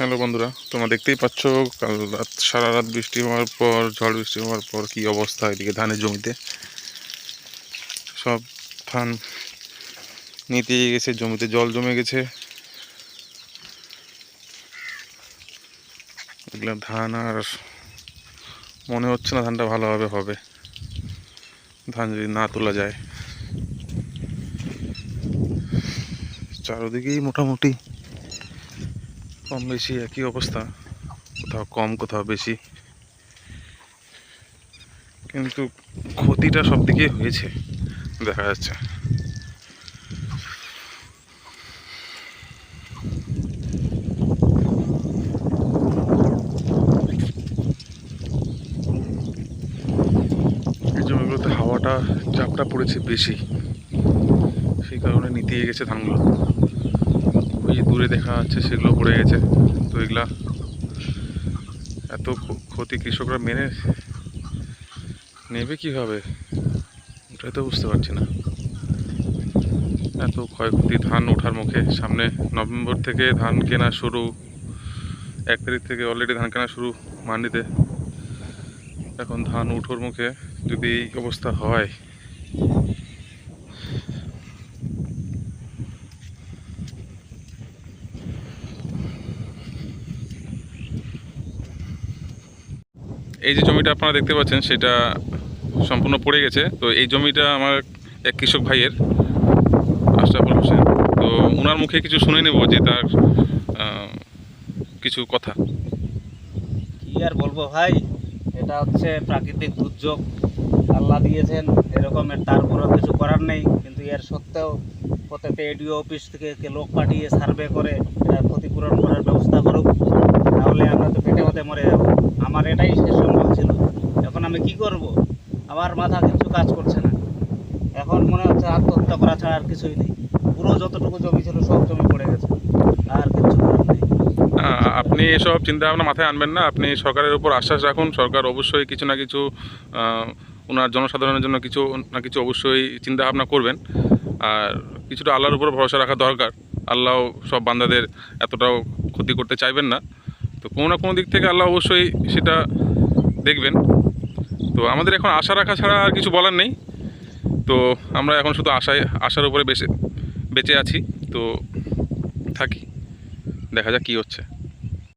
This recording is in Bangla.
হ্যালো বন্ধুরা, তোমরা দেখতেই পাচ্ছ, কাল রাত, সারা রাত বৃষ্টি হওয়ার পর, ঝড় বৃষ্টি হওয়ার পর কি অবস্থা এদিকে ধানের জমিতে? সব ধান নিতে গেছে, জমিতে জল জমে গেছে। এগুলো ধান আর মনে হচ্ছে না ধানটা ভালোভাবে হবে। ধান যদি না তোলা যায়। চারোদিকেই মোটামুটি কম বেশি, একই অবস্থা। কোথাও কম, কোথাও বেশি। কিন্তু ক্ষতিটা সব দিকেই হয়েছে, দেখা যাচ্ছে। জমিগুলোতে হাওয়াটা, চাপটা পড়েছে বেশি। সেই কারণে নিতে গেছে ধানগুলো। যে দূরে দেখা যাচ্ছে সেগুলো পড়ে গেছে। তো এগুলা এত ক্ষতি কৃষকরা মেনে নেবে কীভাবে? ওটাই তো বুঝতে পারছি না। এত ক্ষয়ক্ষতি ধান ওঠার মুখে। সামনে নভেম্বর থেকে ধান কেনা শুরু। এক তারিখ থেকে অলরেডি ধান কেনা শুরু মান্ডিতে। এখন ধান উঠোর মুখে যদি এই অবস্থা হয় এই যে জমিটা আপনারা দেখতে পাচ্ছেন, সেটা সম্পূর্ণ পড়ে গেছে। তো এই জমিটা আমার এক কৃষক ভাইয়ের, আশরাফুল হোসেন। তো ওনার মুখে কিছু শুনে নেব যে তার কিছু কথা। কি আর বলব ভাই? এটা হচ্ছে প্রাকৃতিক দুর্যোগ। আল্লাহ দিয়েছেন এরকমের তারপরেও কিছু করার নেই। কিন্তু এর সত্ত্বেও প্রত্যেকটা এডিও অফিস থেকে লোক পাঠিয়ে সার্ভে করে, এটা ক্ষতিপূরণ করব? আমার মাথা কিছু কাজ করছে না। এখন মনে হচ্ছে আত্মহত্যা করা ছাড়া আর কিছুই নেই। পুরো যতটুকু জমি ছিল সব জমি পড়ে গেছে। আর কিছু আপনি এসব চিন্তা ভাবনা মাথায় আনবেন না। আপনি সরকারের উপর আশ্বাস রাখুন। সরকার অবশ্যই কিছু না কিছু ওনার জনসাধারণের জন্য কিছু না কিছু অবশ্যই চিন্তা ভাবনা করবেন। আর কিছুটা আল্লাহর উপর ভরসা রাখা দরকার। আল্লাহ সব বান্দাদের এতটাও ক্ষতি করতে চাইবেন না। তো কোনো না কোনো দিক থেকে আল্লাহ অবশ্যই সেটা দেখবেন। তো আমাদের এখন আশা রাখা ছাড়া আর কিছু বলার নেই। তো আমরা এখন শুধু আশায়, আশার উপরে বেঁচে বেঁচে আছি। তো থাকি, দেখা যাক কী হচ্ছে।